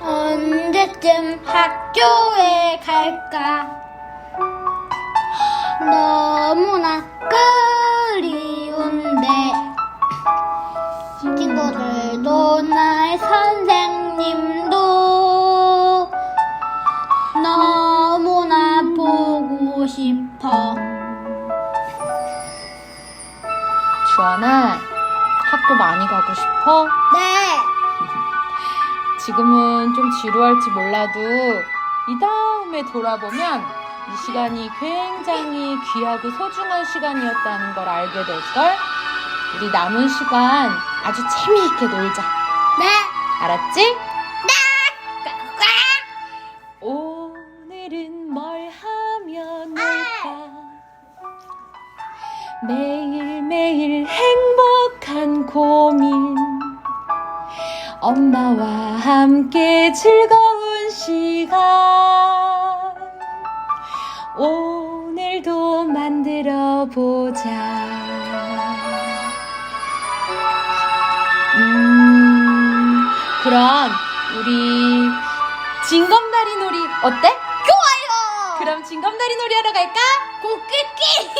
언제쯤 학교에 갈까? 보고 싶어 주원아, 학교 많이 가고 싶어? 네 지금은 좀 지루할지 몰라도 이 다음에 돌아보면 이 시간이 굉장히 귀하고 소중한 시간이었다는 걸 알게 될걸? 우리 남은 시간 아주 재미있게 놀자. 네. 알았지? 오 매일매일 행복한 고민. 엄마와 함께 즐거운 시간. 오늘도 만들어 보자. 음, 그럼 우리 징검다리 놀이 어때? 좋아요. 그럼 징검다리 놀이 하러 갈까? 고끼끼.